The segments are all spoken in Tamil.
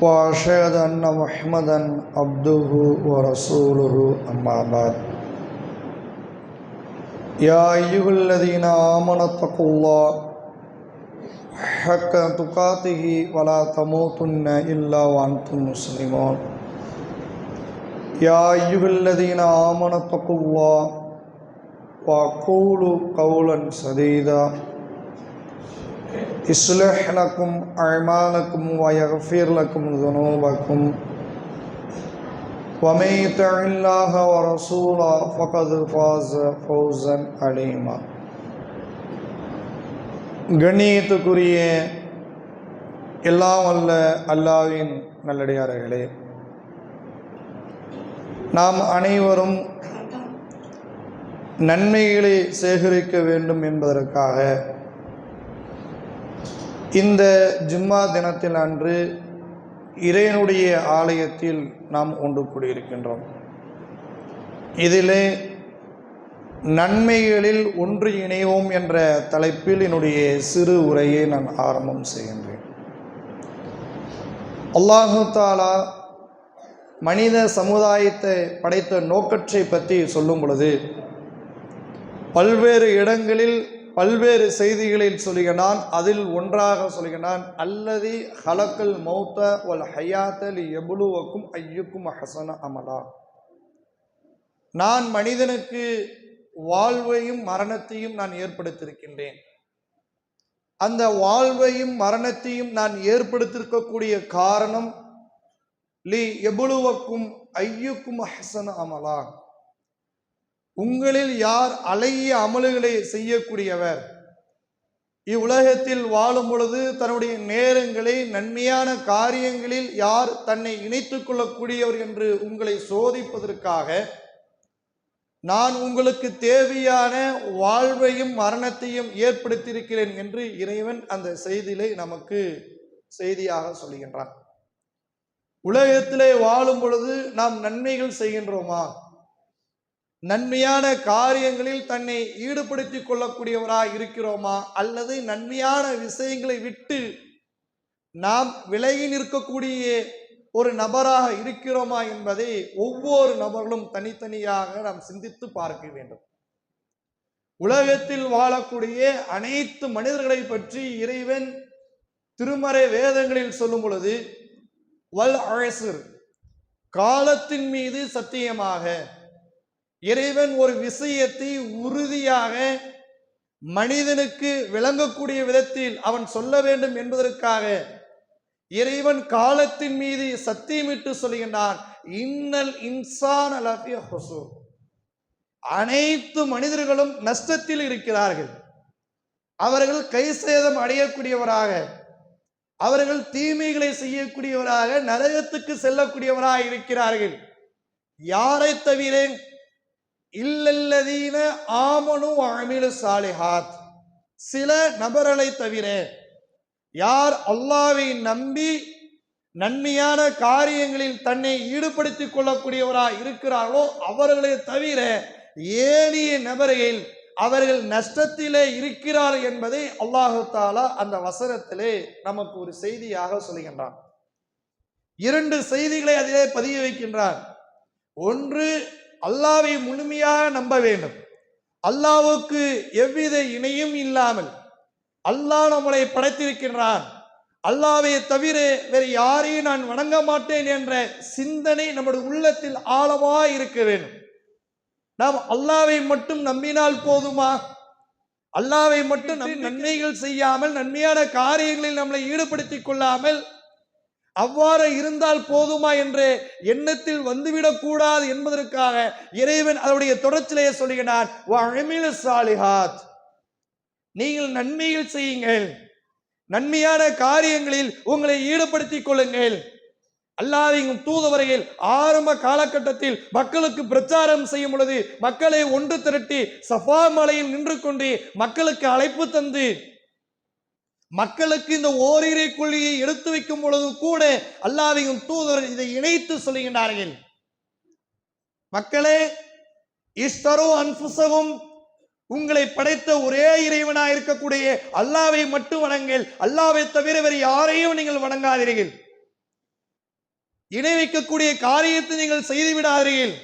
وأشهد أن محمدا عبده ورسوله أما بعد. يا أيها الذين آمنوا اتقوا الله حق تقاته ولا تموتن إلا وأنتم مسلمون. يا أيها الذين آمنوا اتقوا الله وقولوا قولا سديدا. يصلح لكم أعمالكم ويغفر لكم ذنوبكم ومن يطع الله ورسوله فقد فاز فوزا عليما கண்ணியத்துக்குரிய எல்லாம் வல்ல அல்லாவின் நல்லடியார்களே நாம் அனைவரும் நன்மைகளை சேகரிக்க வேண்டும் என்பதற்காக இந்த ஜும்மா தினத்தில் அன்று இறைவனுடைய ஆலயத்தில் நாம் ஒன்று கூடியிருக்கின்றோம். இதிலே நன்மைகளில் ஒன்று இணைவோம் என்ற தலைப்பில் என்னுடைய சிறு உரையை நான் ஆரம்பம் செய்கின்றேன். அல்லாஹு தாலா மனித சமுதாயத்தை படைத்த நோக்கத்தை பற்றி சொல்லும் பொழுது பல்வேறு இடங்களில் பல்வேறு செய்திகளில் சொல்லுகிறான் அதில் ஒன்றாக சொல்லுகிறான் அல்லதி ஹலக்கல் மௌத்த ஒல் ஹயாத்தல் எபுலுவக்கும் ஐயுக்கும் ஹசன அமலா. நான் மனிதனுக்கு வாழ்வையும் மரணத்தையும் நான் ஏற்படுத்தியிருக்கின்றேன். அந்த வாழ்வையும் மரணத்தையும் நான் ஏற்படுத்தியிருக்கக்கூடிய காரணம் லி எபுலுவக்கும் ஐயுக்கும் ஹசன அமலா. உங்களில் யார் அழகிய அமல்களை செய்யக்கூடியவர்? இவ்வுலகத்தில் வாழும் பொழுது தன்னுடைய நேரங்களை நன்மையான காரியங்களில் யார் தன்னை இணைத்துக் கொள்ளக்கூடியவர் என்று உங்களை சோதிப்பதற்காக நான் உங்களுக்கு தேவையான வாழ்வையும் மரணத்தையும் ஏற்படுத்தியிருக்கிறேன் என்று இறைவன் அந்த செய்தியிலே நமக்கு செய்தியாக சொல்கின்றான். உலகத்திலே வாழும் பொழுது நாம் நன்மைகள் செய்கின்றோமா? நன்மையான காரியங்களில் தன்னை ஈடுபடுத்தி கொள்ளக்கூடியவராக இருக்கிறோமா? அல்லது நன்மையான விஷயங்களை விட்டு நாம் விலகி நிற்கக்கூடிய ஒரு நபராக இருக்கிறோமா என்பதை ஒவ்வொரு நபர்களும் தனித்தனியாக நாம் சிந்தித்து பார்க்க வேண்டும். உலகத்தில் வாழக்கூடிய அனைத்து மனிதர்களை பற்றி இறைவன் திருமறை வேதங்களில் சொல்லும் பொழுது வல் அழசர் காலத்தின் மீது சத்தியமாக இறைவன் ஒரு விஷயத்தை உறுதியாக மனிதனுக்கு விளங்கக்கூடிய விதத்தில் அவன் சொல்ல வேண்டும் என்பதற்காக இறைவன் காலத்தின் மீது சத்தியமிட்டு சொல்கின்றான் இன்னல் இன்சான் அலபிய ஹொசூர். அனைத்து மனிதர்களும் நஷ்டத்தில் இருக்கிறார்கள். அவர்கள் கை சேதம் அடையக்கூடியவராக அவர்கள் தீமைகளை செய்யக்கூடியவராக நரகத்துக்கு செல்லக்கூடியவராக இருக்கிறார்கள். யாரை தவிர இல்லல்லதீன ஆமனு அமிலு சாலிஹாத். சில நபர்களை தவிர யார் அல்லாவை நம்பி நன்மையான காரியங்களில் தன்னை ஈடுபடுத்திக் கொள்ளக்கூடியவராக இருக்கிறார்களோ அவர்களை தவிர ஏனைய நபர்கள் அவர்கள் நஷ்டத்திலே இருக்கிறார் என்பதை அல்லாஹு தாலா அந்த வசனத்திலே நமக்கு ஒரு செய்தியாக சொல்கின்றான். இரண்டு செய்திகளை அதிலே பதிய வைக்கின்றார் ஒன்று அல்லாவை முழுமையாக நம்ப வேண்டும். அல்லாவுக்கு எவ்வித இணையும் இல்லாமல் அல்லாஹ் நம்மளை படைத்திருக்கின்றான். அல்லாவை தவிர வேறு யாரையும் நான் வணங்க மாட்டேன் என்ற சிந்தனை நம்முடைய உள்ளத்தில் ஆழமாக இருக்க வேண்டும். நாம் அல்லாவை மட்டும் நம்பினால் போதுமா? அல்லாவை மட்டும் நன்மைகள் செய்யாமல் நன்மையான காரியங்களில் நம்மளை ஈடுபடுத்திக் கொள்ளாமல் அவ்வாறு இருந்தால் போதுமா என்று எண்ணத்தில் வந்துவிடக் கூடாது என்பதற்காக இறைவன் அதனுடைய தொடர்ச்சிலேயே சொல்லுகிறான் சாலிஹாத். நீங்கள் நன்மையில் செய்யுங்கள். நன்மையான காரியங்களில் உங்களை ஈடுபடுத்திக் கொள்ளுங்கள். அல்லாதையும் தூதுவரையில் ஆரம்ப காலகட்டத்தில் மக்களுக்கு பிரச்சாரம் செய்யும் பொழுது மக்களை ஒன்று திரட்டி சஃபா மலையில் நின்று கொண்டு மக்களுக்கு அழைப்பு தந்து மக்களுக்கு இந்த ஓரிரை கொள்கையை எடுத்து வைக்கும் பொழுது கூட அல்லாவையும் தூதர் இதை இணைத்து சொல்லுகின்றார்கள். மக்களே இஸ்தரோ அன்புசவும் உங்களை படைத்த ஒரே இறைவனா இருக்கக்கூடிய அல்லாவை மட்டும் வணங்கள் அல்லாவை தவிர வேறு யாரையும் நீங்கள் வணங்காதீர்கள். இணை வைக்கக்கூடிய காரியத்தை நீங்கள் செய்து விடாதீர்கள்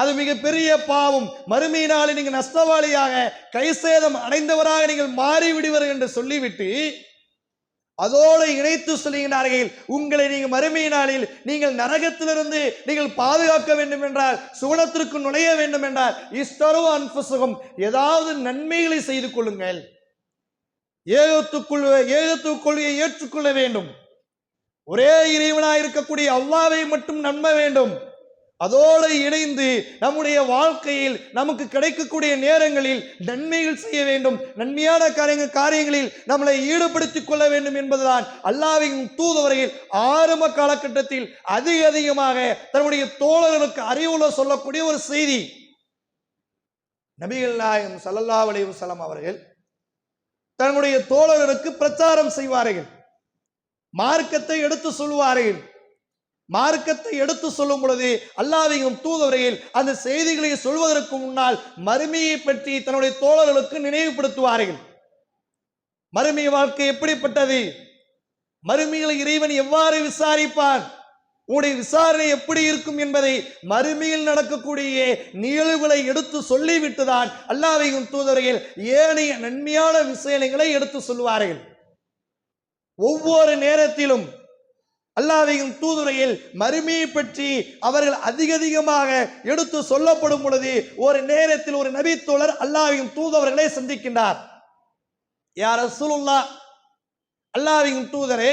அது மிகப்பெரிய பாவம். மறுமையினாலே நீங்கள் நஷ்டவாளியாக கைசேதம் அடைந்தவராக நீங்கள் மாறிவிடுவர் என்று சொல்லிவிட்டு அதோடு இணைத்து சொல்லுகிறார்கள் உங்களை நீங்கள் மறுமையினாளில் நீங்கள் நரகத்திலிருந்து நீங்கள் பாதுகாக்க வேண்டும் என்றால் சுவனத்திற்கு நுழைய வேண்டும் என்றால் இஸ்தரோ அன்புசுகம் ஏதாவது நன்மைகளை செய்து கொள்ளுங்கள். ஏகத்துக்குள் ஏகத்துக் கொள்கையை ஏற்றுக்கொள்ள வேண்டும். ஒரே இறைவனாக இருக்கக்கூடிய அல்லாவை மட்டும் நம்ப வேண்டும். அதோடு இணைந்து நம்முடைய வாழ்க்கையில் நமக்கு கிடைக்கக்கூடிய நேரங்களில் நன்மைகள் செய்ய வேண்டும். நன்மையான காரியங்கள் காரியங்களில் நம்மளை ஈடுபடுத்திக் கொள்ள வேண்டும் என்பதுதான் அல்லாவின் தூதுவரையில் ஆரம்ப காலகட்டத்தில் அதிக அதிகமாக தன்னுடைய தோழர்களுக்கு அறிவுள்ள சொல்லக்கூடிய ஒரு செய்தி. நபிகள் நாயகம் சல்லல்லா அலைவசலம் அவர்கள் தன்னுடைய தோழர்களுக்கு பிரச்சாரம் செய்வார்கள். மார்க்கத்தை எடுத்து சொல்வார்கள். மார்க்கத்தை எடுத்து சொல்லும் பொழுது அல்லாவையும் தூதவரையில் அந்த செய்திகளை சொல்வதற்கு முன்னால் மறுமையை பற்றி தன்னுடைய தோழர்களுக்கு நினைவுபடுத்துவார்கள். மறுமை வாழ்க்கை எப்படிப்பட்டது? மறுமையில் இறைவன் எவ்வாறு விசாரிப்பான் உன்னுடைய விசாரணை எப்படி இருக்கும் என்பதை மறுமையில் நடக்கக்கூடிய நிகழ்வுகளை எடுத்து சொல்லிவிட்டுதான் அல்லாவையும் தூதவரையில் ஏனைய நன்மையான விஷயங்களை எடுத்து சொல்வார்கள் ஒவ்வொரு நேரத்திலும் அல்லாவையும் தூதுரையில் மறுமையை பற்றி அவர்கள் அதிக அதிகமாக எடுத்து சொல்லப்படும் பொழுது ஒரு நேரத்தில் ஒரு நபித்தோழர் அல்லாவையும் தூதவர்களை சந்திக்கின்றார். யார் ரசூலுல்லா அல்லாவையும் தூதரே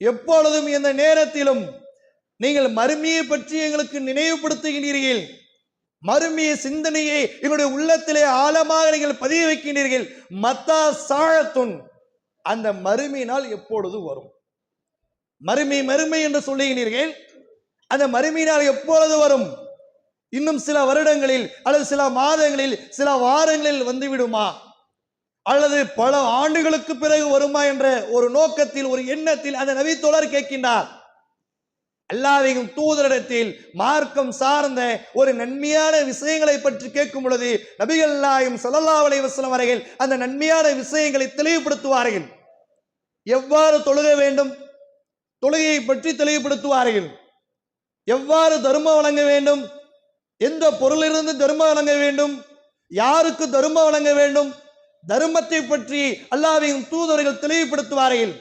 எப்பொழுதும் எந்த நேரத்திலும் நீங்கள் மறுமையை பற்றி எங்களுக்கு நினைவுபடுத்துகின்றீர்கள். மறுமைய சிந்தனையை எங்களுடைய உள்ளத்திலே ஆழமாக நீங்கள் பதிய வைக்கின்றீர்கள் மத்தா சாழத்துன் அந்த மறுமையினால் எப்பொழுது வரும். மறுமை மறுமை என்று சொல்லுகிறீர்கள். அந்த மறுமையினால் எப்பொழுது வரும்? இன்னும் சில வருடங்களில் அல்லது சில மாதங்களில் சில வாரங்களில் வந்துவிடுமா? அல்லது பல ஆண்டுகளுக்கு பிறகு வருமா என்ற ஒரு நோக்கத்தில் ஒரு எண்ணத்தில் அந்த நபி தோழர் கேட்கின்றார். அல்லாவையும் தூதரிடத்தில் மார்க்கம் சார்ந்த ஒரு நன்மையான விஷயங்களை பற்றி கேட்கும் பொழுது நபிகள்லாயும் நாயும் சல்லல்லா வரையில் அந்த நன்மையான விஷயங்களை தெளிவுபடுத்துவார்கள். எவ்வாறு தொழுக வேண்டும்? தொழுகையை பற்றி தெளிவுபடுத்துவார்கள். எவ்வாறு தர்மம் வழங்க வேண்டும்? எந்த பொருளிலிருந்து தர்மம் வழங்க வேண்டும்? யாருக்கு தர்மம் வழங்க வேண்டும்? தர்மத்தை பற்றி அல்லாவின் தூதர்கள் தெளிவுபடுத்துவார்கள்.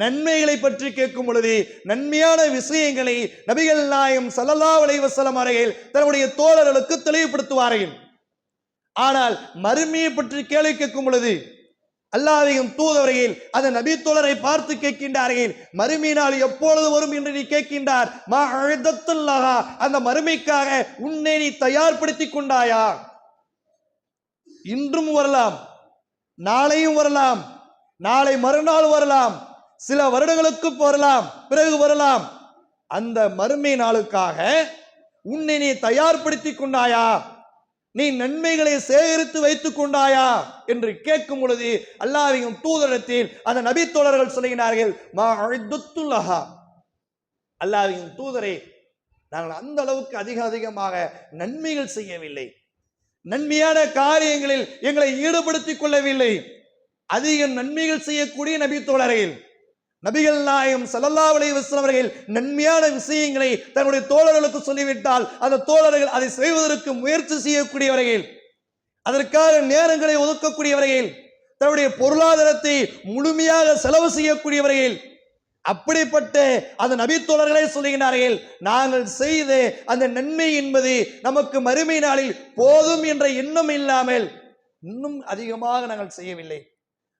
நன்மைகளை பற்றி கேட்கும் பொழுது நன்மையான விஷயங்களை நபிகள் நாயம் சல்லல்லா அலைவசலம் அறையில் தன்னுடைய தோழர்களுக்கு தெளிவுபடுத்துவார்கள். ஆனால் மறுமையை பற்றி கேள்வி கேட்கும் பொழுது அல்லாவையும் தூதவரையில் அந்த நபித்தோழரை பார்த்து கேட்கின்றார்கள் மறுமையினால் எப்பொழுது வரும் என்று நீ கேட்கின்றார்? மா அழுதத்துல்லாஹா அந்த மறுமைக்காக உன்னை நீ தயார்படுத்திக் கொண்டாயா? இன்றும் வரலாம் நாளையும் வரலாம் நாளை மறுநாள் வரலாம் சில வருடங்களுக்கு வரலாம் பிறகு வரலாம். அந்த மறுமை நாளுக்காக உன்னை நீ தயார்படுத்திக் கொண்டாயா? நீ நன்மைகளை சேகரித்து வைத்துக் கொண்டாயா என்று கேட்கும் பொழுது அல்லாவையும் தூதரத்தில் அந்த நபி தோழர்கள் சொல்லுகிறார்கள் மா அல்லாவையும் தூதரை நாங்கள் அந்த அளவுக்கு அதிக அதிகமாக நன்மைகள் செய்யவில்லை. நன்மையான காரியங்களில் எங்களை ஈடுபடுத்திக் கொள்ளவில்லை. அதிக நன்மைகள் செய்யக்கூடிய நபி தோழர்கள் நபிகள் நாயம் சல்லல்லா அலைஹி அவர்கள் நன்மையான விஷயங்களை தன்னுடைய தோழர்களுக்கு சொல்லிவிட்டால் அந்த தோழர்கள் அதை செய்வதற்கு முயற்சி செய்யக்கூடியவர்கள் அதற்காக நேரங்களை ஒதுக்கக்கூடியவர்கள் தன்னுடைய பொருளாதாரத்தை முழுமையாக செலவு செய்யக்கூடியவர்கள். அப்படிப்பட்ட அந்த நபித்தோழர்களே சொல்லுகிறார்கள் நாங்கள் செய்த அந்த நன்மை என்பது நமக்கு மறுமை நாளில் போதும் என்ற எண்ணம் இல்லாமல் இன்னும் அதிகமாக நாங்கள் செய்யவில்லை.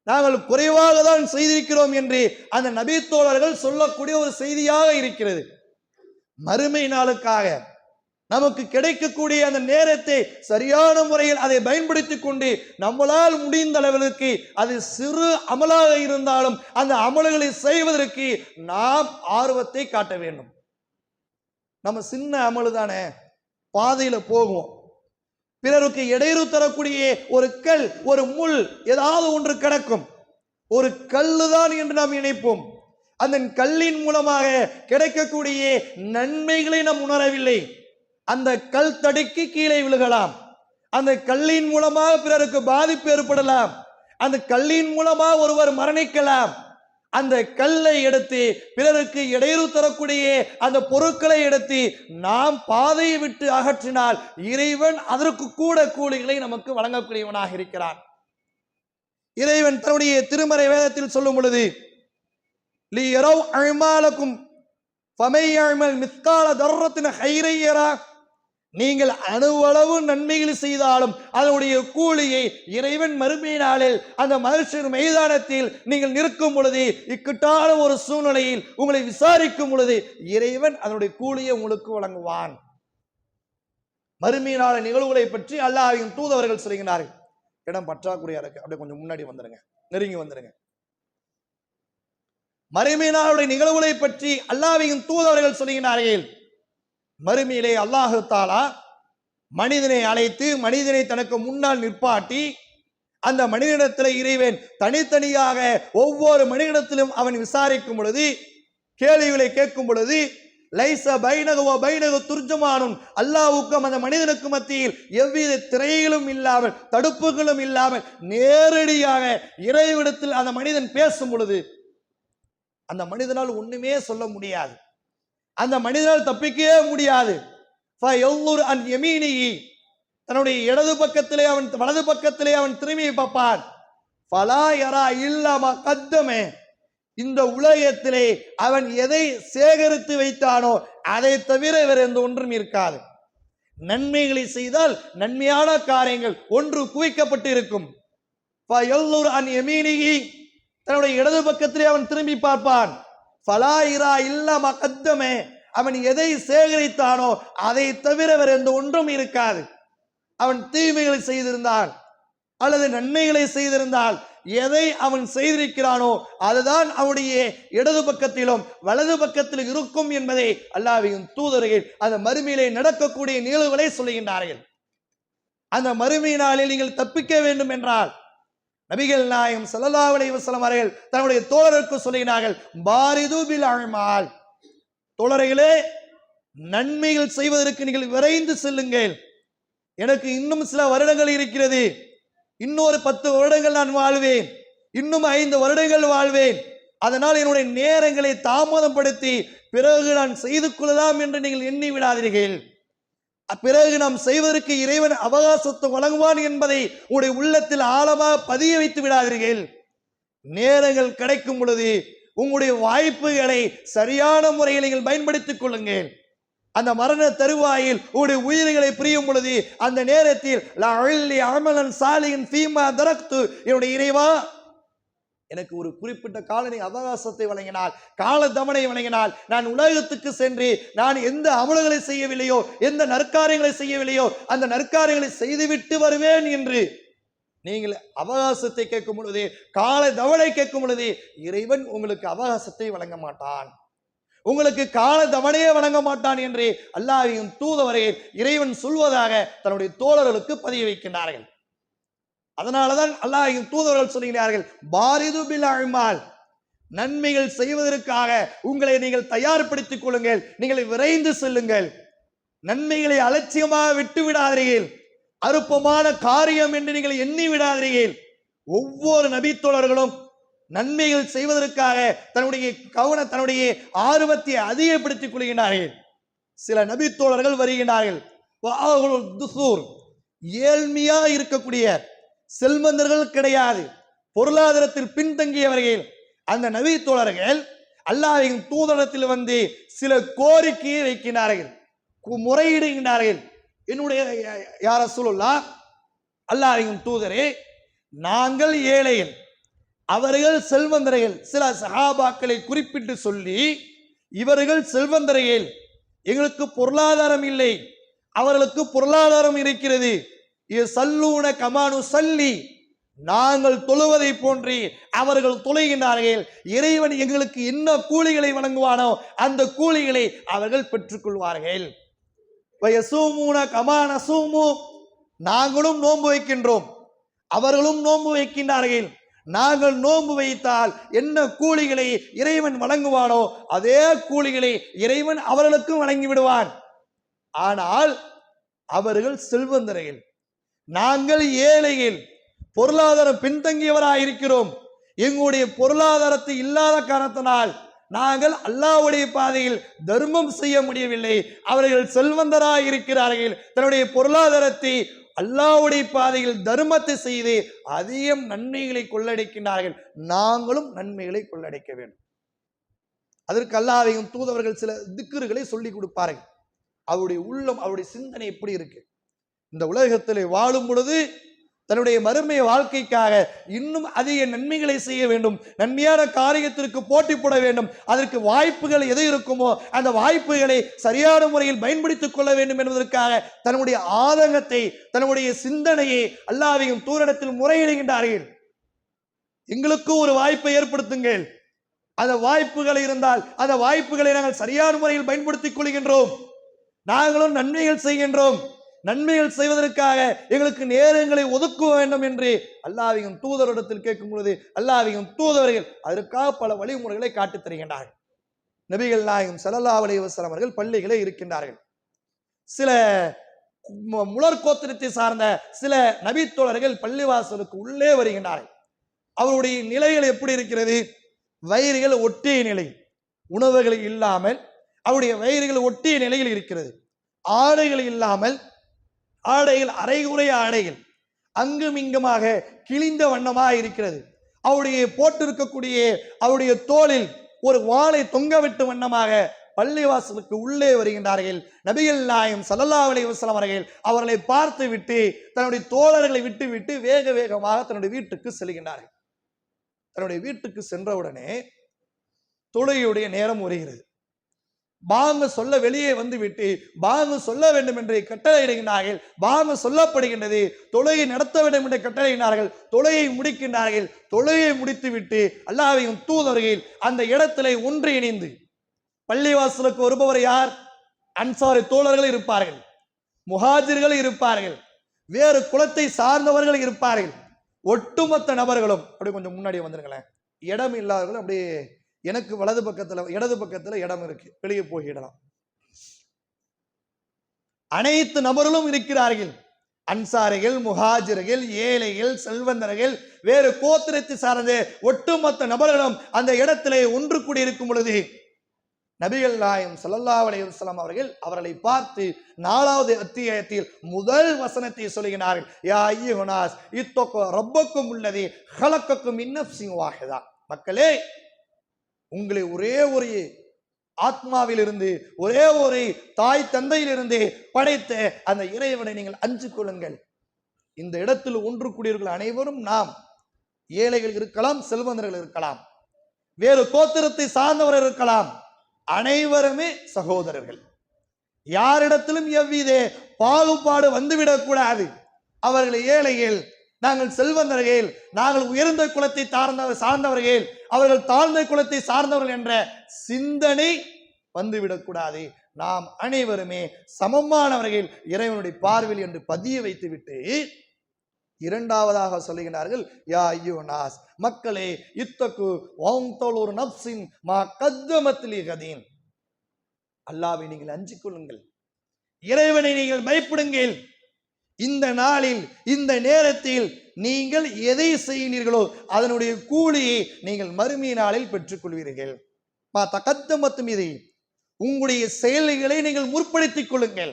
நாங்கள் குறைவாக தான் செய்திருக்கிறோம் என்று அந்த நபித்தோழர்கள் சொல்லக்கூடிய ஒரு செய்தியாக இருக்கிறது. மறுமை நாளுக்காக நமக்கு கிடைக்கக்கூடிய அந்த நேரத்தை சரியான முறையில் அதை பயன்படுத்திக் கொண்டு நம்மளால் முடிந்த அளவிற்கு அது சிறு அமலாக இருந்தாலும் அந்த அமல்களை செய்வதற்கு நாம் ஆர்வத்தை காட்ட வேண்டும். நம்ம சின்ன அமலு தானே பாதையில் போகுவோம். பிறருக்கு இடையூறு தரக்கூடிய ஒரு கல் ஒரு முள் ஏதாவது ஒன்று கிடக்கும். ஒரு கல்லுதான் என்று நாம் நினைப்போம். அந்த கல்லின் மூலமாக கிடைக்கக்கூடிய நன்மைகளை நாம் உணரவில்லை. அந்த கல் தடுக்கி கீழே விழுகலாம். அந்த கல்லின் மூலமாக பிறருக்கு பாதிப்பு ஏற்படலாம். அந்த கல்லின் மூலமாக ஒருவர் மரணிக்கலாம். அந்த கல்லை எடுத்து பிறருக்கு இடையூறு தரக்கூடிய அந்த பொருட்களை எடுத்து நாம் பாதையை விட்டு அகற்றினால் இறைவன் அதற்கு கூட கூலிகளை நமக்கு வழங்கக்கூடியவனாக இருக்கிறான். இறைவன் தன்னுடைய திருமறை வேதத்தில் சொல்லும் பொழுது லி யரவ் அழ்மாலக்கும் ஃபமையழ்மல் மிஸ்கால தர்ரத்தின ஹைரையரா நீங்கள் அணுவளவு நன்மைகள் செய்தாலும் அதனுடைய கூலியை இறைவன் மறுமை நாளில் அந்த மனுஷர் மைதானத்தில் நீங்கள் நிற்கும் பொழுது இக்கட்டான ஒரு சூழ்நிலையில் உங்களை விசாரிக்கும் பொழுது இறைவன் அதனுடைய கூலியை உங்களுக்கு வழங்குவான். மறுமை நாள நிகழ்வுகளை பற்றி அல்லாஹ்வின் தூதவர்கள் சொல்கிறார்கள். இடம் பற்றாக்குறையா இருக்கு. அப்படியே கொஞ்சம் முன்னாடி வந்துருங்க. நெருங்கி வந்துருங்க. மறுமை நாளுடைய நிகழ்வுகளை பற்றி அல்லாஹ்வின் தூதவர்கள் சொல்கிறார்கள். மறுமையிலே அல்லாஹு தாலா மனிதனை அழைத்து மனிதனை தனக்கு முன்னால் நிற்பாட்டி அந்த மனிதனிடத்தில் இறைவன் தனித்தனியாக ஒவ்வொரு மனிதனிடத்திலும் அவன் விசாரிக்கும் பொழுது கேள்விகளை கேட்கும் பொழுது லைச பைனகவோ பைனக துர்ஜமானும் அல்லாவுக்கும் அந்த மனிதனுக்கு மத்தியில் எவ்வித திரைகளும் இல்லாமல் தடுப்புகளும் இல்லாமல் நேரடியாக இறைவிடத்தில் அந்த மனிதன் பேசும் பொழுது அந்த மனிதனால் ஒண்ணுமே சொல்ல முடியாது. அந்த மனிதனால் தப்பிக்கவே முடியாது. அன் யமீனிஹி. தன்னுடைய இடது பக்கத்திலே அவன் வலது பக்கத்திலே அவன் திரும்பி பார்ப்பான். பலா யரா இல்லாம கத்தமே. இந்த உலகத்திலே அவன் எதை சேகரித்து வைத்தானோ அதை தவிர வேறு எந்த ஒன்றும் இருக்காது. நன்மைகளை செய்தால் நன்மையான காரியங்கள் ஒன்று குவிக்கப்பட்டு இருக்கும். அன் தன்னுடைய இடது பக்கத்திலே அவன் திரும்பி பார்ப்பான். பலாயிரா இல்ல இல்லாம அவன் எதை சேகரித்தானோ அதை தவிர வேறு எந்த ஒன்றும் இருக்காது. அவன் தீமைகளை செய்திருந்தால் அல்லது நன்மைகளை செய்திருந்தால் எதை அவன் செய்திருக்கிறானோ அதுதான் அவனுடைய இடது பக்கத்திலும் வலது பக்கத்தில் இருக்கும் என்பதை அல்லாவின் தூதர்கள் அந்த மறுமையிலே நடக்கக்கூடிய நிகழ்வுகளை சொல்லுகின்றார்கள். அந்த மறுமை நாளில் நீங்கள் தப்பிக்க வேண்டும் என்றால் நபிகள் நாயம் ஸல்லல்லாஹு அலைய வசலம் அவர்கள் தன்னுடைய தோழருக்கு சொல்லினார்கள் பாரிது பில் அழ்மால் தோழர்களே நன்மைகள் செய்வதற்கு நீங்கள் விரைந்து செல்லுங்கள். எனக்கு இன்னும் சில வருடங்கள் இருக்கிறது. இன்னொரு பத்து வருடங்கள் நான் வாழ்வேன். இன்னும் ஐந்து வருடங்கள் வாழ்வேன். அதனால் என்னுடைய நேரங்களை தாமதப்படுத்தி பிறகு நான் செய்து கொள்ளலாம் என்று நீங்கள் எண்ணி விடாதீர்கள். பிறகு நாம் செய்வதற்கு இறைவன் அவகாசத்தை வழங்குவான் என்பதை உங்களுடைய உள்ளத்தில் ஆழமாக பதிய வைத்து விடாதீர்கள். நேரங்கள் கிடைக்கும் பொழுது உங்களுடைய வாய்ப்புகளை சரியான முறையில் நீங்கள் பயன்படுத்திக் கொள்ளுங்கள். அந்த மரண தருவாயில் உங்களுடைய உயிர்களை பிரியும் பொழுது அந்த நேரத்தில் அமலன் சாலியின் ஃபீமா தரக்து என்னுடைய இறைவா எனக்கு ஒரு குறிப்பிட்ட காலனை அவகாசத்தை வழங்கினால் கால தமனை வழங்கினால் நான் உலகத்துக்கு சென்று நான் எந்த அமல்களை செய்யவில்லையோ எந்த நற்காரியங்களை செய்யவில்லையோ அந்த நற்காரியங்களை செய்துவிட்டு வருவேன் என்று நீங்கள் அவகாசத்தை கேட்கும் பொழுது கால தவணை கேட்கும் பொழுது இறைவன் உங்களுக்கு அவகாசத்தை வழங்க மாட்டான். உங்களுக்கு கால தவணையே வழங்க மாட்டான் என்று அல்லாஹ்வின் தூதவரையில் இறைவன் சொல்வதாக தன்னுடைய தோழர்களுக்கு பதிய வைக்கின்றார்கள். அதனாலதான் அல்லாஹ் தூதர்கள் சொல்கிறார்கள் பாரிது பில் அழ்மால் நன்மைகள் செய்வதற்காக உங்களை நீங்கள் தயார்படுத்திக் கொள்ளுங்கள் நீங்கள் விரைந்து செல்லுங்கள். நன்மைகளை அலட்சியமாக விட்டு விடாதீர்கள். அருப்பமான காரியம் என்று நீங்கள் எண்ணி விடாதீர்கள். ஒவ்வொரு நபித்தோழர்களும் நன்மைகள் செய்வதற்காக தன்னுடைய கவன தன்னுடைய ஆர்வத்தை அதிகப்படுத்திக் கொள்கிறார்கள். சில நபித்தோழர்கள் வருகிறார்கள் ஏழ்மையா இருக்கக்கூடிய செல்வந்தர்கள் கிடையாது. பொருளாதாரத்தில் பின்தங்கியவர்கள். அந்த நபி தோழர்கள் அல்லாஹ்வின் தூதரத்தில் வந்து சில கோரிக்கையை வைக்கிறார்கள் முறையிடுகின்றார்கள். என்னுடைய யார சொல்லா அல்லாஹ்வின் தூதரே நாங்கள் ஏழைகள். அவர்கள் செல்வந்தர்கள். சில சஹாபாக்களை குறிப்பிட்டு சொல்லி இவர்கள் செல்வந்தரையில் எங்களுக்கு பொருளாதாரம் இல்லை. அவர்களுக்கு பொருளாதாரம் இருக்கிறது. சல்லூன கமானு சல்லி. நாங்கள் தொழுவதை போன்று அவர்கள் தொழுகின்றார்கள். இறைவன் எங்களுக்கு என்ன கூலிகளை வழங்குவானோ அந்த கூலிகளை அவர்கள் பெற்றுக்கொள்வார்கள். கமான சூமு. நாங்களும் நோன்பு வைக்கின்றோம். அவர்களும் நோன்பு வைக்கின்றார்கள். நாங்கள் நோன்பு வைத்தால் என்ன கூலிகளை இறைவன் வழங்குவானோ அதே கூலிகளை இறைவன் அவர்களுக்கும் வழங்கி விடுவான் ஆனால் அவர்கள் செல்வந்தர்கள். நாங்கள் ஏழையில் பொருளாதாரம் பின்தங்கியவராக இருக்கிறோம் எங்களுடைய பொருளாதாரத்தை இல்லாத காரணத்தினால் நாங்கள் அல்லாஹ்வுடைய பாதையில் தர்மம் செய்ய முடியவில்லை. அவர்கள் செல்வந்தராக இருக்கிறார்கள் தன்னுடைய பொருளாதாரத்தை அல்லாஹ்வுடைய பாதையில் தர்மத்தை செய்து அதிகம் நன்மைகளை கொள்ளடைக்கின்றார்கள். நாங்களும் நன்மைகளை கொள்ளடைக்க வேண்டும். அதற்கு அல்லாவையும் தூதவர்கள் சில திக்குறுகளை சொல்லி கொடுப்பார்கள். அவருடைய உள்ளம் அவருடைய சிந்தனை எப்படி இருக்கு? இந்த உலகத்தில் வாழும் பொழுது தன்னுடைய மறுமை வாழ்க்கைக்காக இன்னும் அதிக நன்மைகளை செய்ய வேண்டும். நன்மையான காரியத்திற்கு போட்டி போட வேண்டும். அதற்கு வாய்ப்புகள் எது இருக்குமோ அந்த வாய்ப்புகளை சரியான முறையில் பயன்படுத்திக் கொள்ள வேண்டும் என்பதற்காக தன்னுடைய ஆதங்கத்தை தன்னுடைய சிந்தனையை அல்லாவையும் தூரடத்தில் முறையிடுகின்றார்கள். எங்களுக்கும் ஒரு வாய்ப்பை ஏற்படுத்துங்கள். அந்த வாய்ப்புகள் இருந்தால் அந்த வாய்ப்புகளை நாங்கள் சரியான முறையில் பயன்படுத்திக் கொள்கின்றோம். நாங்களும் நன்மைகள் செய்கின்றோம். நன்மைகள் செய்வதற்காக எங்களுக்கு நேரங்களை ஒதுக்க வேண்டும் என்று அல்லாவியும் தூதரிடத்தில் கேட்கும் பொழுது அல்லாவியும் தூதவர்கள் அதற்காக பல வழிமுறைகளை காட்டித் தருகின்றார்கள். நபிகள் நாயகம் செலல்லா அலைஹி அவர்கள் பள்ளிகளே இருக்கின்றார்கள். சில மு- முலர் கோத்திரத்தை சார்ந்த சில நபித்தோழர்கள் பள்ளிவாசலுக்கு உள்ளே வருகின்றார்கள். அவருடைய நிலைகள் எப்படி இருக்கிறது? வயிறுகள் ஒட்டிய நிலை உணவுகள் இல்லாமல் அவருடைய வயிறுகள் ஒட்டிய நிலையில் இருக்கிறது. ஆடைகள் இல்லாமல் ஆடைகள் அரைகுறைய ஆடைகள். அங்கும் இங்குமாக கிழிந்த வண்ணமாக இருக்கிறது. அவருடைய போட்டிருக்கக்கூடிய அவருடைய தோளில் ஒரு வாளை தொங்கவிட்டு வண்ணமாக பள்ளிவாசலுக்கு உள்ளே வருகின்றார்கள். நபிகள் நாயம் சல்லல்லா அலி வஸல்லம் அவர்கள் அவர்களை பார்த்து விட்டு தன்னுடைய தோழர்களை விட்டு விட்டு வேக வேகமாக தன்னுடைய வீட்டுக்கு செல்கின்றார்கள். தன்னுடைய வீட்டுக்கு சென்றவுடனே தொழுகையுடைய நேரம் வருகிறது பாங்க சொல்ல வெளியே வந்துவிட்டு விட்டு சொல்ல வேண்டும் என்று கட்டளையிடுகிறார்கள் பாங்க சொல்லப்படுகின்றது தொழுகை நடத்த வேண்டும் என்று கட்டளையினார்கள் தொழுகை முடிக்கின்றார்கள். தொழையை முடித்துவிட்டு அல்லாவையும் தூதர்கள் அந்த இடத்திலே ஒன்று இணைந்து பள்ளிவாசலுக்கு வருபவர் யார்? அன்சாரி தோழர்கள் இருப்பார்கள். முஹாஜிர்கள் இருப்பார்கள். வேறு குலத்தை சார்ந்தவர்கள் இருப்பார்கள். ஒட்டுமொத்த நபர்களும் அப்படி கொஞ்சம் முன்னாடி வந்துருங்களேன். இடம் இல்லாதவர்கள் அப்படியே எனக்கு வலது பக்கத்துல இடது பக்கத்துல இடம் இருக்கு. வெளியே போகிடலாம் அனைத்து நபர்களும் இருக்கிறார்கள். அன்சாரிகள் முஹாஜிர்கள் ஏழைகள் செல்வந்தர்கள் வேறு கோத்திரத்தை சார்ந்த ஒட்டுமொத்த நபர்களும் அந்த இடத்திலே ஒன்று கூடி இருக்கும் பொழுது நபிகள் நாயம் சல்லல்லா அலைஹி அவர்கள் அவர்களை பார்த்து நாலாவது அத்தியாயத்தில் முதல் வசனத்தை சொல்லுகிறார்கள். யா ஐயுனாஸ் இத்தொக்கோ ரப்பக்கும் உள்ளது ஹலக்கக்கும் இன்னப்சிங் வாஹிதா. மக்களே உங்களை ஒரே ஒரு ஆத்மாவிலிருந்து ஒரே ஒரு தாய் தந்தையிலிருந்து படைத்த அந்த இறைவனை நீங்கள் அஞ்சு கொள்ளுங்கள். இந்த இடத்தில் ஒன்று கூடியவர்கள் அனைவரும் நாம். ஏழைகள் இருக்கலாம் செல்வந்தர்கள் இருக்கலாம். வேறு கோத்திரத்தை சார்ந்தவர் இருக்கலாம். அனைவருமே சகோதரர்கள். யாரிடத்திலும் எவ்வித பாகுபாடு வந்துவிடக்கூடாது அவர்கள் ஏழைகள் நாங்கள் செல்வந்தர்கள் நாங்கள் உயர்ந்த குலத்தை சார்ந்தவர் சார்ந்தவர்கள். அவர்கள் தாழ்ந்த குலத்தை சார்ந்தவர்கள் என்ற சிந்தனை வந்துவிடக்கூடாது நாம் அனைவருமே சமமானவர்கள் இறைவனுடைய பார்வையில் என்று பதிய வைத்துவிட்டு இரண்டாவதாக சொல்லுகிறார்கள் யா ஐயோ நாஸ் மக்களே இத்தக்கு ஒரு நப்சின் மா கத்தமத்திலி கதீன் அல்லாவை நீங்கள் அஞ்சிக் கொள்ளுங்கள். இறைவனை நீங்கள் பயப்படுங்கள். இந்த நாளில் இந்த நேரத்தில் நீங்கள் எதை செய்கிறீர்களோ அதனுடைய கூலியை நீங்கள் மறுமைய நாளில் பெற்றுக்கொள்வீர்கள். பா தகத்தமத்து மீது உங்களுடைய செயல்களை நீங்கள் முற்படுத்திக் கொள்ளுங்கள்.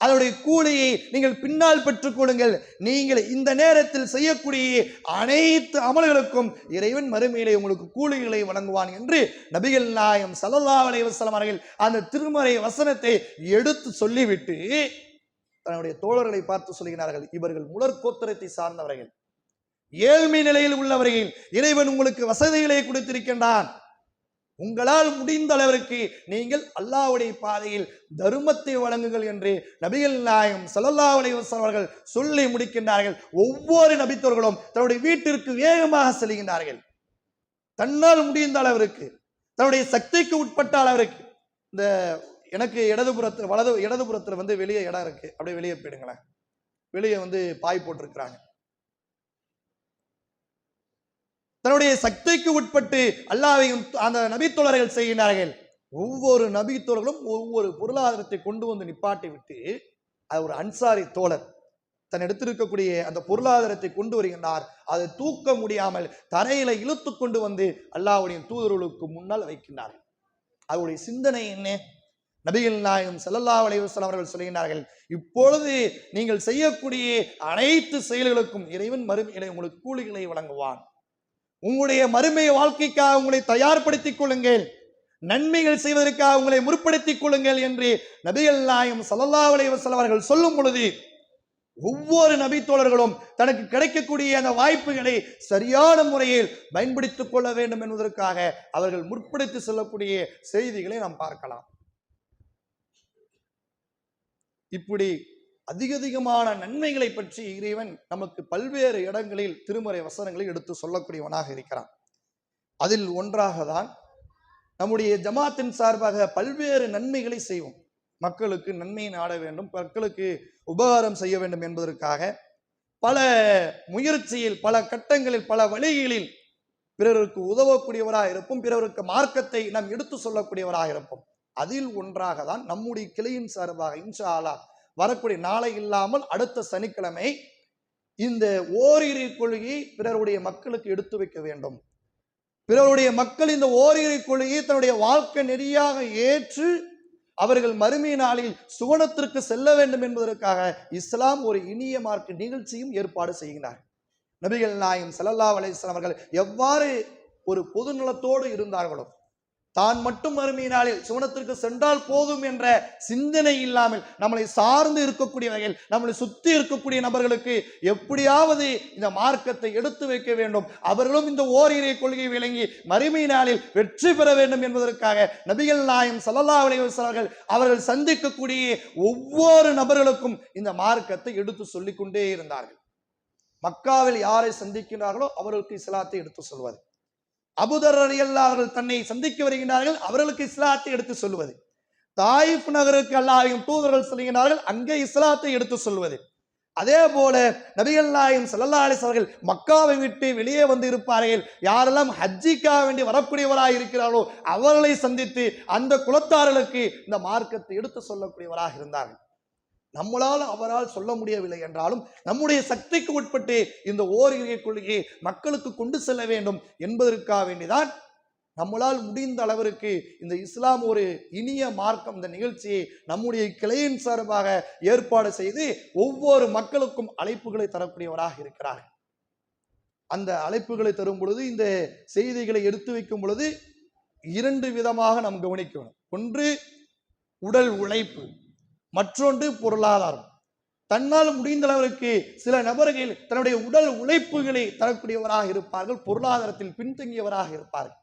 அதனுடைய கூலியை நீங்கள் பின்னால் பெற்றுக்கொள்ளுங்கள் நீங்கள் இந்த நேரத்தில் செய்யக்கூடிய அனைத்து அமல்களுக்கும் இறைவன் மறுமையிலே உங்களுக்கு கூலிகளை வழங்குவான் என்று நபிகள் நாயம் ஸல்லல்லாஹு அலைவசலம் அவர்கள் அந்த திருமறை வசனத்தை எடுத்து சொல்லிவிட்டு தன்னுடைய தோழர்களை பார்த்து சொல்கிறார்கள் இவர்கள் முலர் கோத்திரத்தை உங்களால் முடிந்த அளவிற்கு நீங்கள் அல்லாவுடைய பாதையில் தர்மத்தை வழங்குங்கள் என்று நபிகள் நாயகம் ஸல்லல்லாஹு அவர்கள் சொல்லி முடிக்கின்றார்கள். ஒவ்வொரு நபித்தோர்களும் தன்னுடைய வீட்டிற்கு வேகமாக செல்கின்றார்கள். தன்னால் முடிந்த அளவிற்கு தன்னுடைய சக்திக்கு உட்பட்ட அளவிற்கு இந்த எனக்கு இடதுபுறத்தில் வலது இடதுபுறத்தில் வந்து வெளியே இடம் இருக்கு. அப்படியே வெளியே போயிடுங்களேன். வெளியே வந்து பாய் போட்டிருக்கிறாங்க. தன்னுடைய சக்திக்கு உட்பட்டு அல்லாவையும் அந்த நபித்தோழர்கள் செய்கிறார்கள் ஒவ்வொரு நபித்தோழர்களும் ஒவ்வொரு பொருளாதாரத்தை கொண்டு வந்து நிப்பாட்டி விட்டு அது ஒரு அன்சாரி தோழர். தன் எடுத்திருக்கக்கூடிய அந்த பொருளாதாரத்தை கொண்டு வருகின்றார். அதை தூக்க முடியாமல் தரையில இழுத்து கொண்டு வந்து அல்லாவுடைய தூதர்களுக்கு முன்னால் வைக்கின்றார்கள். அவருடைய சிந்தனை என்ன? நபிகள் நாயகம் செல்லல்லா அலைஹி அவர்கள் சொல்கிறார்கள் இப்பொழுது நீங்கள் செய்யக்கூடிய அனைத்து செயல்களுக்கும் இறைவன் மறுமையிலே உங்களுக்கு கூலிகளை வழங்குவான். உங்களுடைய மறுமைய வாழ்க்கைக்காக உங்களை தயார்படுத்திக் கொள்ளுங்கள். நன்மைகள் செய்வதற்காக உங்களை முற்படுத்திக் கொள்ளுங்கள் என்று நபிகள் நாயம் சல்லல்லா அலைஹி அவர்கள் சொல்லும் பொழுது ஒவ்வொரு நபித்தோழர்களும் தனக்கு கிடைக்கக்கூடிய அந்த வாய்ப்புகளை சரியான முறையில் பயன்படுத்திக் கொள்ள வேண்டும் என்பதற்காக அவர்கள் முற்படுத்தி செல்லக்கூடிய செய்திகளை நாம் பார்க்கலாம். இப்படி அதிக அதிகமான நன்மைகளை பற்றி இறைவன் நமக்கு பல்வேறு இடங்களில் திருமறை வசனங்களை எடுத்து சொல்லக்கூடியவனாக இருக்கிறான். அதில் ஒன்றாக தான் நம்முடைய ஜமாத்தின் சார்பாக பல்வேறு நன்மைகளை செய்வோம். மக்களுக்கு நன்மை நாட வேண்டும் மக்களுக்கு உபகாரம் செய்ய வேண்டும் என்பதற்காக பல முயற்சியில் பல கட்டங்களில் பல வழிகளில் பிறருக்கு உதவக்கூடியவராக இருப்போம். பிறருக்கு மார்க்கத்தை நாம் எடுத்து சொல்லக்கூடியவராக இருப்போம். அதில் ஒன்றாக தான் நம்முடைய கிளையின் சார்பாக இன்ஷா வரக்கூடிய நாளை இல்லாமல் அடுத்த சனிக்கிழமை இந்த ஓரிரு கொள்கையை பிறருடைய மக்களுக்கு எடுத்து வைக்க வேண்டும். பிறருடைய மக்கள் இந்த ஓரிரு கொள்கையை தன்னுடைய வாழ்க்கை நெறியாக ஏற்று அவர்கள் மறுமை நாளில் சுவனத்திற்கு செல்ல வேண்டும் என்பதற்காக இஸ்லாம் ஒரு இனிய மார்க்க நிகழ்ச்சியும் ஏற்பாடு செய்கிறார். நபிகள் நாயம் ஸல்லல்லாஹு அலிஸ்லாம் அவர்கள் எவ்வாறு ஒரு பொதுநலத்தோடு இருந்தார்களோ தான் மட்டும் மறுமை நாளில் சுவனத்திற்கு சென்றால் போதும் என்ற சிந்தனை இல்லாமல் நம்மளை சார்ந்து இருக்கக்கூடிய வகையில் நம்மளை சுற்றி இருக்கக்கூடிய நபர்களுக்கு எப்படியாவது இந்த மார்க்கத்தை எடுத்து வைக்க வேண்டும். அவர்களும் இந்த ஓரிரை கொள்கையை விளங்கி மறுமையினாலில் வெற்றி பெற வேண்டும் என்பதற்காக நபிகள் நாயம் சல்லல்லா அலைஹி அவர்கள் சந்திக்கக்கூடிய ஒவ்வொரு நபர்களுக்கும் இந்த மார்க்கத்தை எடுத்து சொல்லிக்கொண்டே இருந்தார்கள். மக்காவில் யாரை சந்திக்கிறார்களோ அவர்களுக்கு இஸ்லாத்தை எடுத்து சொல்வது அபுதர் அவர்கள் தன்னை சந்திக்க வருகின்றார்கள். அவர்களுக்கு இஸ்லாத்தை எடுத்து சொல்லுவது. தாயிஃப் நகருக்கு அல்லாஹ்வின் தூதர்கள் செல்கின்றார்கள் அங்கே இஸ்லாத்தை எடுத்து சொல்வது அதே போல நபிகள் நாயகம் ஸல்லல்லாஹு மக்காவை விட்டு வெளியே வந்து இருப்பார்கள். யாரெல்லாம் ஹஜ்ஜிக்காக வேண்டி வரக்கூடியவராக இருக்கிறார்களோ அவர்களை சந்தித்து அந்த குலத்தார்களுக்கு இந்த மார்க்கத்தை எடுத்து சொல்லக்கூடியவராக இருந்தார்கள். நம்மளால் அவரால் சொல்ல முடியவில்லை என்றாலும் நம்முடைய சக்திக்கு உட்பட்டு இந்த ஓரிகை கொள்கையை மக்களுக்கு கொண்டு செல்ல வேண்டும் என்பதற்காக வேண்டிதான் நம்மளால் முடிந்த அளவிற்கு இந்த இஸ்லாம் ஒரு இனிய மார்க்கம். இந்த நிகழ்ச்சியை நம்முடைய கிளையின் சார்பாக ஏற்பாடு செய்து ஒவ்வொரு மக்களுக்கும் அழைப்புகளை தரக்கூடியவராக இருக்கிறார். அந்த அழைப்புகளை தரும் பொழுது இந்த செய்திகளை எடுத்து வைக்கும் பொழுது இரண்டு விதமாக நாம் கவனிக்கணும். ஒன்று உடல் உழைப்பு. மற்றொன்று பொருளாதாரம். தன்னால் முடிந்த அளவிற்கு சில நபர்கள் தன்னுடைய உடல் உழைப்புகளை தரக்கூடியவராக இருப்பார்கள் பொருளாதாரத்தில் பின்தங்கியவராக இருப்பார்கள்.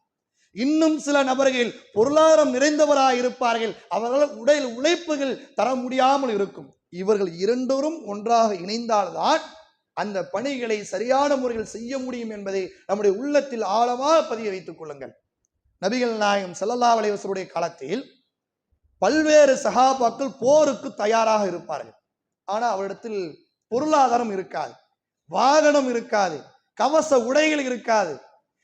இன்னும் சில நபர்கள் பொருளாதாரம் நிறைந்தவராக இருப்பார்கள் அவர்களால் உடல் உழைப்புகள் தர முடியாமல் இருக்கும். இவர்கள் இரண்டோரும் ஒன்றாக இணைந்தால்தான் அந்த பணிகளை சரியான முறையில் செய்ய முடியும் என்பதை நம்முடைய உள்ளத்தில் ஆழமாக பதிய வைத்துக் கொள்ளுங்கள். நபிகள் நாயகம் செல்லல்லா வளைவசருடைய காலத்தில் பல்வேறு சகாபாக்கள் போருக்கு தயாராக இருப்பார்கள். ஆனா அவரிடத்தில் பொருளாதாரம் இருக்காது வாகனம் இருக்காது கவச உடைகள் இருக்காது.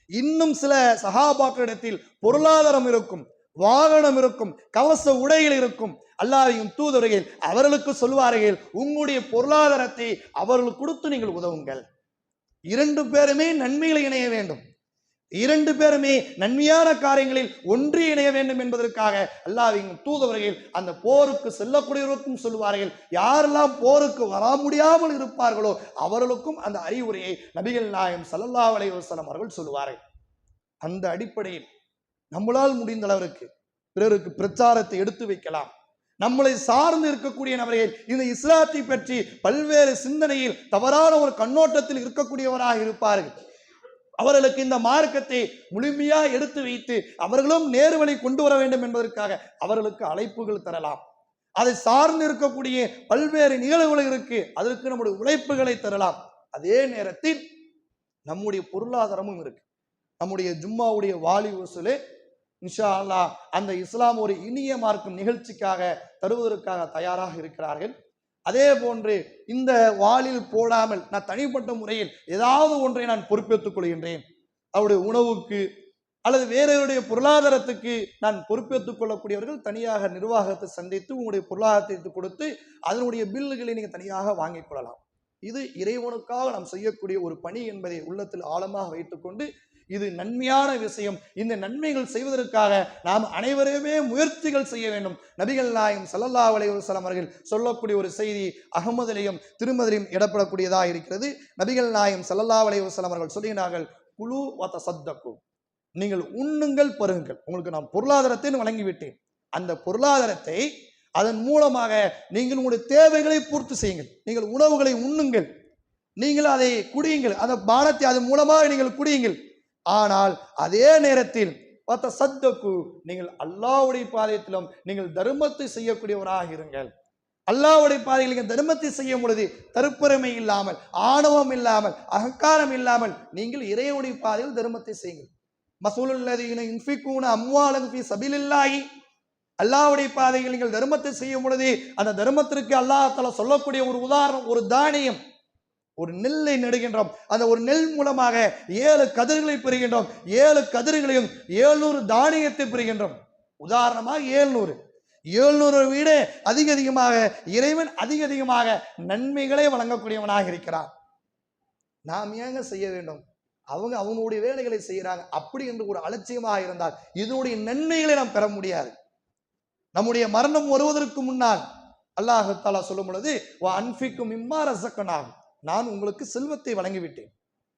இன்னும் சில சகாபாக்களிடத்தில் பொருளாதாரம் இருக்கும் வாகனம் இருக்கும் கவச உடைகள் இருக்கும். அல்லாவையும் தூதர்கள் அவர்களுக்கு சொல்வார்கள் உங்களுடைய பொருளாதாரத்தை அவர்களுக்கு கொடுத்து நீங்கள் உதவுங்கள். இரண்டு பேருமே நன்மைகளை இணைய வேண்டும். இரண்டு பேருமே நன்மையான காரியங்களில் ஒன்றி இணைய வேண்டும் என்பதற்காக அல்லாவின் தூதவர்கள் அந்த போருக்கு செல்லக்கூடியவருக்கும் சொல்வார்கள் யாரெல்லாம் போருக்கு வர முடியாமல் இருப்பார்களோ அவர்களுக்கும் அந்த அறிவுரையை நபிகள் நாயம் சல்லல்லா அலைஹி வஸல்லம் அவர்கள் சொல்லுவார்கள். அந்த அடிப்படையில் நம்மளால் முடிந்த அளவிற்கு பிறருக்கு பிரச்சாரத்தை எடுத்து வைக்கலாம். நம்மளை சார்ந்து இருக்கக்கூடிய நபர்கள் இந்த இஸ்லாத்தை பற்றி பல்வேறு சிந்தனையில் தவறான ஒரு கண்ணோட்டத்தில் இருக்கக்கூடியவராக இருப்பார்கள். அவர்களுக்கு இந்த மார்க்கத்தை முழுமையா எடுத்து வைத்து அவர்களும் நேர்வழி கொண்டு வர வேண்டும் என்பதற்காக அவர்களுக்கு அழைப்புகள் தரலாம். அதை சார்ந்து இருக்கக்கூடிய பல்வேறு நிகழ்வுகள் இருக்கு. அதற்கு நம்முடைய உழைப்புகளை தரலாம். அதே நேரத்தில் நம்முடைய பொருளாதாரமும் இருக்கு. நம்முடைய ஜும்மாவுடைய வாலி வசூலு இன்ஷா அல்லா அந்த இஸ்லாம் ஒரு இனிய மார்க்கும் நிகழ்ச்சிக்காக தருவதற்காக தயாராக இருக்கிறார்கள். அதே போன்று இந்த வாளில் போடாமல் நான் தனிப்பட்ட முறையில் ஏதாவது ஒன்றை நான் பொறுப்பேற்றுக் கொள்கின்றேன். அவருடைய உணவுக்கு அல்லது வேறவருடைய பொருளாதாரத்துக்கு நான் பொறுப்பேற்றுக் கொள்ளக்கூடியவர்கள் தனியாக நிர்வாகத்தை சந்தித்து உங்களுடைய பொருளாதாரத்தை கொடுத்து அதனுடைய பில்லுகளை நீங்கள் தனியாக வாங்கிக் கொள்ளலாம். இது இறைவனுக்காக நாம் செய்யக்கூடிய ஒரு பணி என்பதை உள்ளத்தில் ஆழமாக வைத்துக்கொண்டு இது நன்மையான விஷயம். இந்த நன்மைகள் செய்வதற்காக நாம் அனைவருமே முயற்சிகள் செய்ய வேண்டும். நபிகள் நாயகம் சல்லல்லா அலைவசலம் அவர்கள் சொல்லக்கூடிய ஒரு செய்தி அகமதிலையும் திருமதிலையும் இடப்படக்கூடியதாக இருக்கிறது. நபிகள் நாயகம் சல்லல்லா அலைவசலம் அவர்கள் சொல்லுகிறார்கள் குழு வத்த சத்தக்கும் நீங்கள் உண்ணுங்கள் பருங்கள் உங்களுக்கு நான் பொருளாதாரத்தை வழங்கிவிட்டேன். அந்த பொருளாதாரத்தை அதன் மூலமாக நீங்கள் உங்களுடைய தேவைகளை பூர்த்தி செய்யுங்கள். நீங்கள் உணவுகளை உண்ணுங்கள். நீங்கள் அதை குடியுங்கள். அந்த பானத்தை அதன் மூலமாக நீங்கள் குடியுங்கள். ஆனால் அதே நேரத்தில் பார்த்த சத்தக்கு நீங்கள் அல்லாவுடைய பாதையத்திலும் நீங்கள் தர்மத்தை செய்யக்கூடியவராக இருங்கள். அல்லாவுடைய பாதையில் நீங்கள் தர்மத்தை செய்யும் பொழுது தருப்பெருமை இல்லாமல் ஆணவம் இல்லாமல் அகங்காரம் இல்லாமல் நீங்கள் இறைவனுடைய பாதையில் தர்மத்தை செய்யுங்கள். மசூலுல்லதீன இன்ஃபிகூன அம்வாலன் ஃபி சபிலில்லாஹி. பாதையில் நீங்கள் தர்மத்தை செய்யும் பொழுது அந்த தர்மத்திற்கு அல்லாஹ் சொல்லக்கூடிய ஒரு உதாரணம் ஒரு தானியம் ஒரு நெல்லை நடுகின்றோம். அந்த ஒரு நெல் மூலமாக ஏழு கதிர்களை பெறுகின்றோம். ஏழு கதிர்களையும் ஏழ்நூறு தானியத்தை பெறுகின்றோம். உதாரணமாக ஏழ்நூறு ஏழ்நூறு வீட அதிக அதிகமாக இறைவன் அதிக அதிகமாக நன்மைகளை வழங்கக்கூடியவனாக இருக்கிறான். நாம் ஏங்க செய்ய வேண்டும்? அவங்க அவங்களுடைய வேலைகளை செய்கிறாங்க. அப்படி என்று ஒரு அலட்சியமாக இருந்தால் இதனுடைய நன்மைகளை நாம் பெற முடியாது. நம்முடைய மரணம் வருவதற்கு முன்னால் அல்லாஹு தாலா சொல்லும் பொழுது அன்பிக்கும் இம்மா ரசக்கனாகும் நான் உங்களுக்கு செல்வத்தை வழங்கிவிட்டேன்.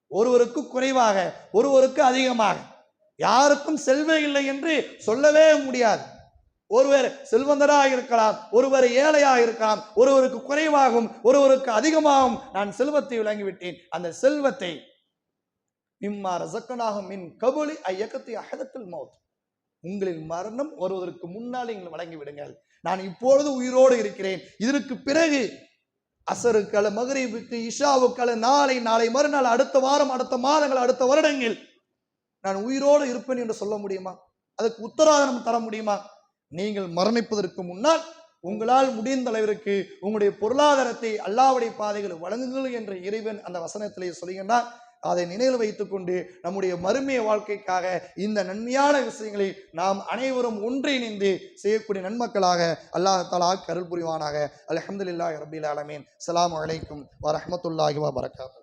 ஒருவருக்கு குறைவாக ஒருவருக்கு அதிகமாக. யாருக்கும் செல்வே இல்லை என்று சொல்லவே முடியாது. ஒருவர் செல்வந்தராக இருக்கலாம் ஒருவர் ஏழையாக இருக்கலாம் ஒருவருக்கு குறைவாகும் ஒருவருக்கு அதிகமாகும் நான் செல்வத்தை வழங்கிவிட்டேன். அந்த செல்வத்தை இம்மா ரசக்கனாகும் மின் கபுலி ஐயக்கத்தை அகதத்தில் மௌத். உங்களின் மரணம் வருவதற்கு முன்னால் நீங்கள் வழங்கிவிடுங்கள். நான் இப்பொழுது உயிரோடு இருக்கிறேன். இதற்கு பிறகு அசருக்களை மகரீபுக்கு இஷாவுக்களை நாளை நாளை மறுநாள் அடுத்த வாரம் அடுத்த மாதங்கள் அடுத்த வருடங்கள் நான் உயிரோடு இருப்பேன் என்று சொல்ல முடியுமா? அதுக்கு உத்தரவாதம் தர முடியுமா? நீங்கள் மரணிப்பதற்கு முன்னால் உங்களால் முடிந்த அளவிற்கு உங்களுடைய பொருளாதாரத்தை அல்லாவுடைய பாதைகள் வழங்குங்கள் என்ற இறைவன் அந்த வசனத்திலே சொல்கின்றார் அதை நினைவில் வைத்துக்கொண்டு நம்முடைய மறுமைய வாழ்க்கைக்காக இந்த நன்மையான விஷயங்களை நாம் அனைவரும் ஒன்றிணைந்து செய்யக்கூடிய நன்மக்களாக அல்லாஹ் தலா கருள் புரிவானாக. அலமதுல்லா ரபில் ஆலமீன். அஸ்ஸலாமு அலைக்கும் வரமத்துல்லாஹி வரகாத்து